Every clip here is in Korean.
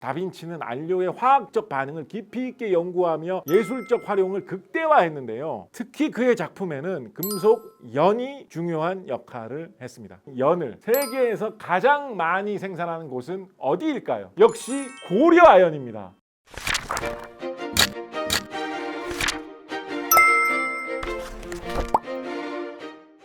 다빈치는 안료의 화학적 반응을 깊이 있게 연구하며 예술적 활용을 극대화했는데요. 특히 그의 작품에는 금속 연이 중요한 역할을 했습니다. 연을 세계에서 가장 많이 생산하는 곳은 어디일까요? 역시 고려 아연입니다.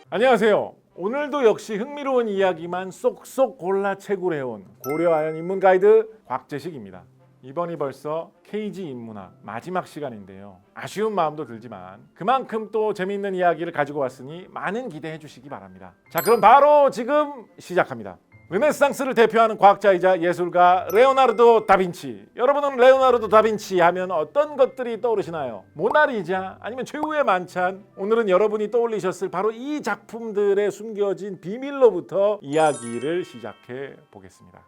안녕하세요. 오늘도 역시 흥미로운 이야기만 쏙쏙 골라 채굴해온 고려아연 인문 가이드 곽재식입니다. 이번이 벌써 KG 인문학 마지막 시간인데요. 아쉬운 마음도 들지만 그만큼 또 재미있는 이야기를 가지고 왔으니 많은 기대해 주시기 바랍니다. 자, 그럼 바로 지금 시작합니다. 르네상스를 대표하는 과학자이자 예술가 레오나르도 다빈치. 여러분은 레오나르도 다빈치 하면 어떤 것들이 떠오르시나요? 모나리자 아니면 최후의 만찬? 오늘은 여러분이 떠올리셨을 바로 이 작품들에 숨겨진 비밀로부터 이야기를 시작해 보겠습니다.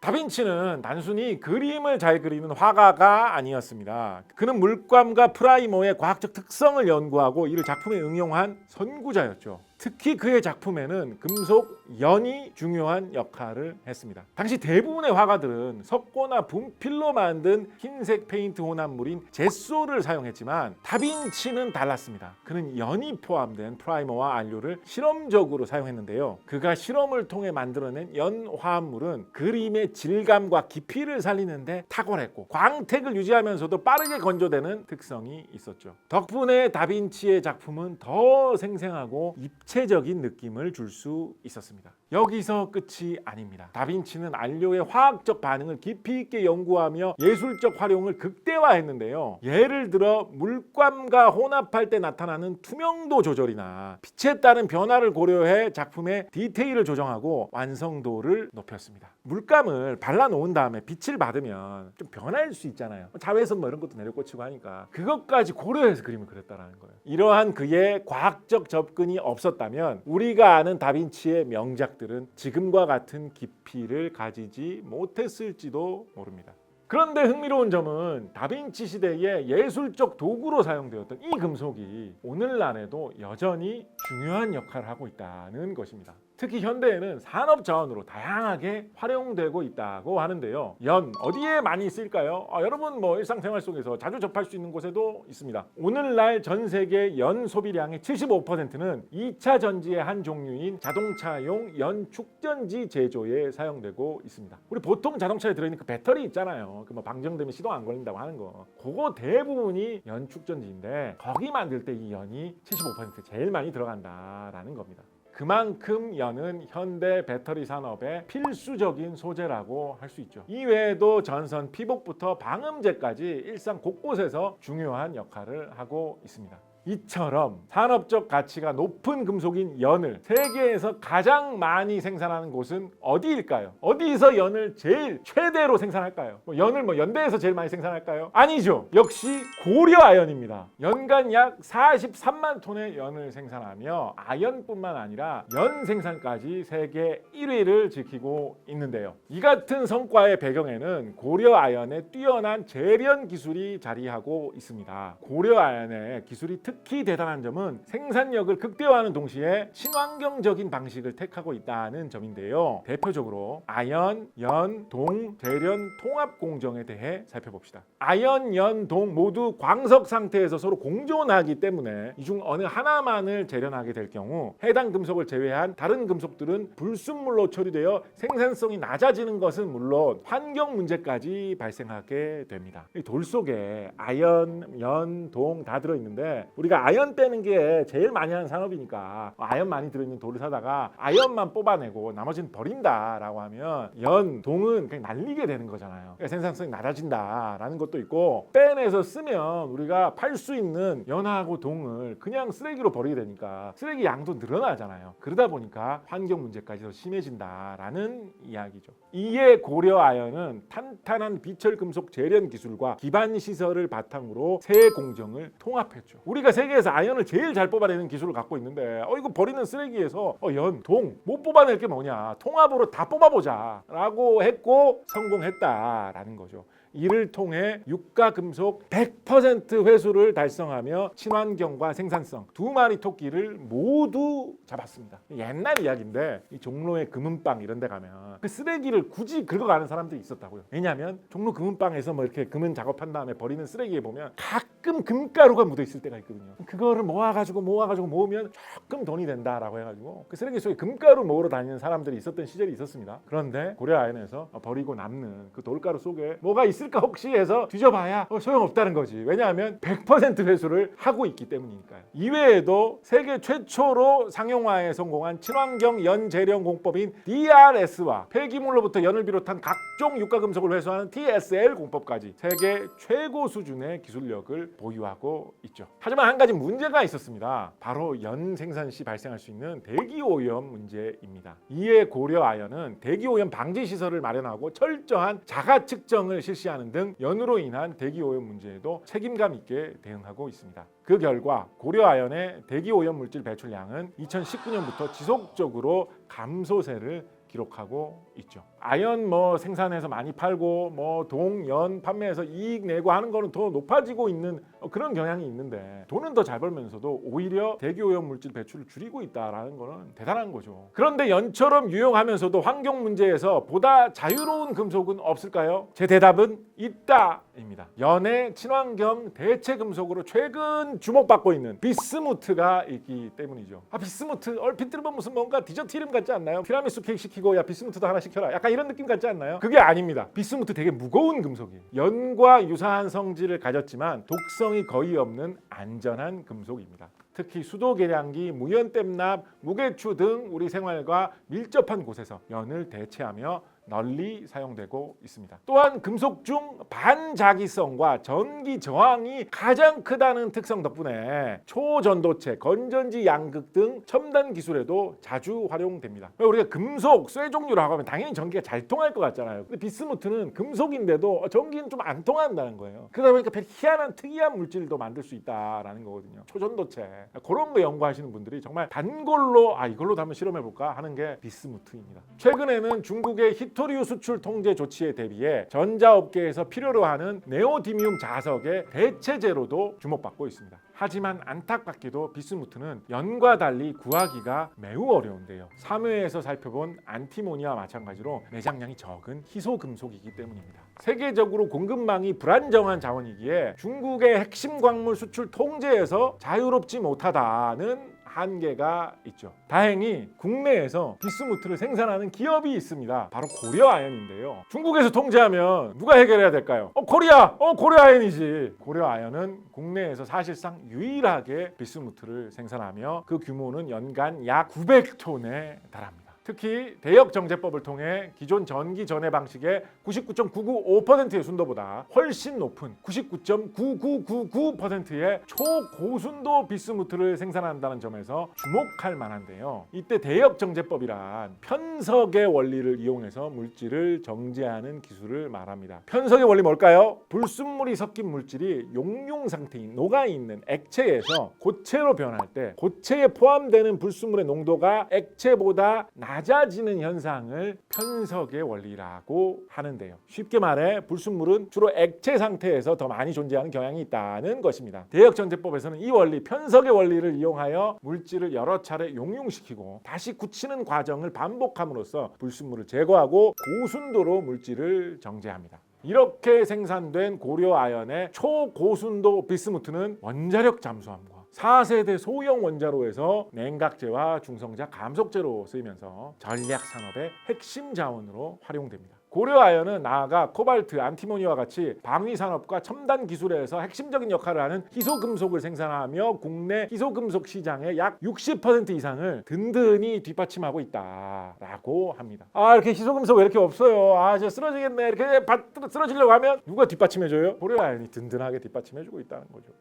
다빈치는 단순히 그림을 잘 그리는 화가가 아니었습니다. 그는 물감과 프라이머의 과학적 특성을 연구하고 이를 작품에 응용한 선구자였죠. 특히 그의 작품에는 금속 연이 중요한 역할을 했습니다. 당시 대부분의 화가들은 석고나 분필로 만든 흰색 페인트 혼합물인 제소를 사용했지만 다빈치는 달랐습니다. 그는 연이 포함된 프라이머와 안료를 실험적으로 사용했는데요. 그가 실험을 통해 만들어낸 연 화합물은 그림의 질감과 깊이를 살리는데 탁월했고 광택을 유지하면서도 빠르게 건조되는 특성이 있었죠. 덕분에 다빈치의 작품은 더 생생하고 입체 적인 느낌을 줄 수 있었습니다. 여기서 끝이 아닙니다. 다빈치는 안료의 화학적 반응을 깊이 있게 연구하며 예술적 활용을 극대화했는데요. 예를 들어 물감과 혼합할 때 나타나는 투명도 조절이나 빛에 따른 변화를 고려해 작품의 디테일을 조정하고 완성도를 높였습니다. 물감을 발라 놓은 다음에 빛을 받으면 좀 변할 수 있잖아요. 자외선 뭐 이런 것도 내려꽂히고 하니까 그것까지 고려해서 그림을 그렸다라는 거예요. 이러한 그의 과학적 접근이 없었다면 우리가 아는 다빈치의 명작들 은 지금과 같은 깊이를 가지지 못했을지도 모릅니다. 그런데 흥미로운 점은 다빈치 시대의 예술적 도구로 사용되었던 이 금속이 오늘날에도 여전히 중요한 역할을 하고 있다는 것입니다. 특히 현대에는 산업 자원으로 다양하게 활용되고 있다고 하는데요. 연 어디에 많이 쓰일까요? 아, 여러분 뭐 일상생활 속에서 자주 접할 수 있는 곳에도 있습니다. 오늘날 전 세계 연 소비량의 75%는 2차 전지의 한 종류인 자동차용 연 축전지 제조에 사용되고 있습니다. 우리 보통 자동차에 들어있는 그 배터리 있잖아요. 그 뭐 방정되면 시동 안 걸린다고 하는 거. 그거 대부분이 연 축전지인데 거기 만들 때 이 연이 75% 제일 많이 들어간다라는 겁니다. 그만큼 연은 현대 배터리 산업의 필수적인 소재라고 할 수 있죠. 이외에도 전선 피복부터 방음제까지 일상 곳곳에서 중요한 역할을 하고 있습니다. 이처럼 산업적 가치가 높은 금속인 연을 세계에서 가장 많이 생산하는 곳은 어디일까요? 어디서 연을 제일 최대로 생산할까요? 뭐 연을 뭐 연대에서 제일 많이 생산할까요? 아니죠. 역시 고려 아연입니다. 연간 약 43만 톤의 연을 생산하며 아연뿐만 아니라 연 생산까지 세계 1위를 지키고 있는데요. 이 같은 성과의 배경에는 고려 아연의 뛰어난 재련 기술이 자리하고 있습니다. 고려 아연의 기술이 특히 대단한 점은 생산력을 극대화하는 동시에 친환경적인 방식을 택하고 있다는 점인데요. 대표적으로 아연, 연, 동, 재련 통합 공정에 대해 살펴봅시다. 아연, 연, 동 모두 광석 상태에서 서로 공존하기 때문에 이 중 어느 하나만을 재련하게 될 경우 해당 금속을 제외한 다른 금속들은 불순물로 처리되어 생산성이 낮아지는 것은 물론 환경 문제까지 발생하게 됩니다. 이돌 속에 아연, 연, 동 다 들어 있는데 우리가 아연 빼는 게 제일 많이 하는 산업이니까 아연 많이 들어있는 돌을 사다가 아연만 뽑아내고 나머지는 버린다라고 하면 연, 동은 그냥 날리게 되는 거잖아요. 그러니까 생산성이 낮아진다라는 것도 있고 빼내서 쓰면 우리가 팔 수 있는 연하고 동을 그냥 쓰레기로 버리게 되니까 쓰레기 양도 늘어나잖아요. 그러다 보니까 환경 문제까지 더 심해진다라는 이야기죠. 이에 고려 아연은 탄탄한 비철 금속 재련 기술과 기반 시설을 바탕으로 새 공정을 통합했죠. 우리가 세계에서 아연을 제일 잘 뽑아내는 기술을 갖고 있는데 어 이거 버리는 쓰레기에서 어, 연, 동 못 뽑아낼 게 뭐냐 통합으로 다 뽑아보자라고 했고 성공했다라는 거죠. 이를 통해 유가 금속 100% 회수를 달성하며 친환경과 생산성 두 마리 토끼를 모두 잡았습니다. 옛날 이야기인데 이 종로의 금은방 이런 데 가면 그 쓰레기를 굳이 긁어가는 사람들이 있었다고요. 왜냐하면 종로 금은방에서 뭐 이렇게 금은 작업한 다음에 버리는 쓰레기에 보면 가끔 금가루가 묻어 있을 때가 있거든요. 그거를 모아가지고 모아가지고 모으면 조금 돈이 된다라고 해가지고 그 쓰레기 속에 금가루 모으러 다니는 사람들이 있었던 시절이 있었습니다. 그런데 고려 아연에서 버리고 남는 그 돌가루 속에 뭐가 있을 까 혹시 해서 뒤져봐야 어, 소용없다는 거지. 왜냐하면 100% 회수를 하고 있기 때문이니까요. 이외에도 세계 최초로 상용화에 성공한 친환경 연재련 공법인 DRS와 폐기물로부터 연을 비롯한 각종 유가금속을 회수하는 TSL 공법까지 세계 최고 수준의 기술력을 보유하고 있죠. 하지만 한 가지 문제가 있었습니다. 바로 연 생산 시 발생할 수 있는 대기 오염 문제입니다. 이에 고려 아연은 대기 오염 방지 시설을 마련하고 철저한 자가 측정을 실시 하는 등 연으로 인한 대기 오염 문제에도 책임감 있게 대응하고 있습니다. 그 결과 고려 아연의 대기 오염 물질 배출량은 2019년부터 지속적으로 감소세를 기록하고 있죠. 아연 뭐 생산해서 많이 팔고 뭐 동 연 판매해서 이익 내고 하는 거는 더 높아지고 있는 어, 그런 경향이 있는데 돈은 더 잘 벌면서도 오히려 대기오염 물질 배출을 줄이고 있다라는 거는 대단한 거죠. 그런데 연처럼 유용하면서도 환경 문제에서 보다 자유로운 금속은 없을까요? 제 대답은 있다입니다. 연의 친환경 대체 금속으로 최근 주목받고 있는 비스무트가 있기 때문이죠. 아 비스무트 얼핏 들으면 무슨 뭔가 디저트 이름 같지 않나요? 티라미수 케이크 시키고 야 비스무트도 하나 시켜라. 약간 이런 느낌 같지 않나요? 그게 아닙니다. 비스무트 되게 무거운 금속이에요. 연과 유사한 성질을 가졌지만 독성이 거의 없는 안전한 금속입니다. 특히 수도 계량기, 무연 댐납, 무게추 등 우리 생활과 밀접한 곳에서 연을 대체하며 널리 사용되고 있습니다. 또한 금속 중 반자기성과 전기 저항이 가장 크다는 특성 덕분에 초전도체, 건전지 양극 등 첨단 기술에도 자주 활용됩니다. 우리가 금속, 쇠 종류라고 하면 당연히 전기가 잘 통할 것 같잖아요. 근데 비스무트는 금속인데도 전기는 좀 안 통한다는 거예요. 그러다 보니까 별 희한한 특이한 물질도 만들 수 있다라는 거거든요. 초전도체 그런 거 연구하시는 분들이 정말 단골로 아 이걸로 한번 실험해 볼까 하는 게 비스무트입니다. 최근에는 중국의 히 토리우 수출 통제 조치에 대비해 전자업계에서 필요로 하는 네오디뮴 자석의 대체제로도 주목받고 있습니다. 하지만 안타깝게도 비스무트는 연과 달리 구하기가 매우 어려운데요. 3회에서 살펴본 안티모니와 마찬가지로 매장량이 적은 희소 금속이기 때문입니다. 세계적으로 공급망이 불안정한 자원이기에 중국의 핵심 광물 수출 통제에서 자유롭지 못하다는 한계가 있죠. 다행히 국내에서 비스무트를 생산하는 기업이 있습니다. 바로 고려 아연인데요. 중국에서 통제하면 누가 해결해야 될까요? 어 코리아, 어 고려 아연이지. 고려 아연은 국내에서 사실상 유일하게 비스무트를 생산하며 그 규모는 연간 약 900톤에 달합니다. 특히 대역 정제법을 통해 기존 전기 전해 방식의 99.995%의 순도보다 훨씬 높은 99.9999%의 초고순도 비스무트를 생산한다는 점에서 주목할 만한데요. 이때 대역 정제법이란 편석의 원리를 이용해서 물질을 정제하는 기술을 말합니다. 편석의 원리 뭘까요? 불순물이 섞인 물질이 용융 상태인 녹아 있는 액체에서 고체로 변할 때 고체에 포함되는 불순물의 농도가 액체보다 낮 아지는 현상을 편석의 원리라고 하는데요. 쉽게 말해 불순물은 주로 액체 상태에서 더 많이 존재하는 경향이 있다는 것입니다. 대역전제법에서는 이 원리, 편석의 원리를 이용하여 물질을 여러 차례 용융시키고 다시 굳히는 과정을 반복함으로써 불순물을 제거하고 고순도로 물질을 정제합니다. 이렇게 생산된 고려 아연의 초고순도 비스무트는 원자력 잠수함과 4세대 소형 원자로에서 냉각제와 중성자 감속제로 쓰이면서 전략 산업의 핵심 자원으로 활용됩니다. 고려 아연은 나아가 코발트, 안티모니와 같이 방위 산업과 첨단 기술에서 핵심적인 역할을 하는 희소 금속을 생산하며 국내 희소 금속 시장의 약 60% 이상을 든든히 뒷받침하고 있다라고 합니다. 아 이렇게 희소 금속 왜 이렇게 없어요? 아 저 쓰러지겠네. 이렇게 바, 쓰러지려고 하면 누가 뒷받침해줘요? 고려 아연이 든든하게 뒷받침해주고 있다는 거죠.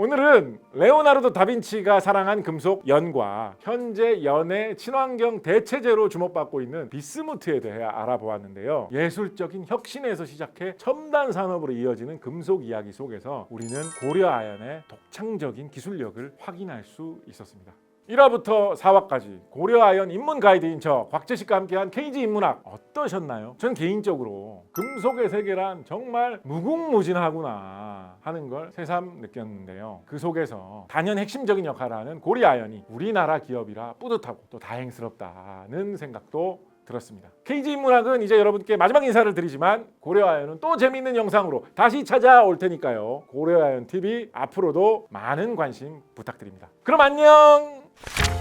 오늘은 레오나르도 다빈치가 사랑한 금속 연과 현재 연의 친환경 대체제로 주목받고 있는 비스무트에 대해 알아보았는데요. 예술적인 혁신에서 시작해 첨단 산업으로 이어지는 금속 이야기 속에서 우리는 고려 아연의 독창적인 기술력을 확인할 수 있었습니다. 1화부터 4화까지 고려아연 인문 가이드인 저 곽재식과 함께한 KG 인문학 어떠셨나요? 전 개인적으로 금속의 세계란 정말 무궁무진하구나 하는 걸 새삼 느꼈는데요. 그 속에서 단연 핵심적인 역할을 하는 고려아연이 우리나라 기업이라 뿌듯하고 또 다행스럽다는 생각도 들었습니다. KG 인문학은 이제 여러분께 마지막 인사를 드리지만 고려아연은 또 재미있는 영상으로 다시 찾아올 테니까요. 고려아연 TV 앞으로도 많은 관심 부탁드립니다. 그럼 안녕. Thank you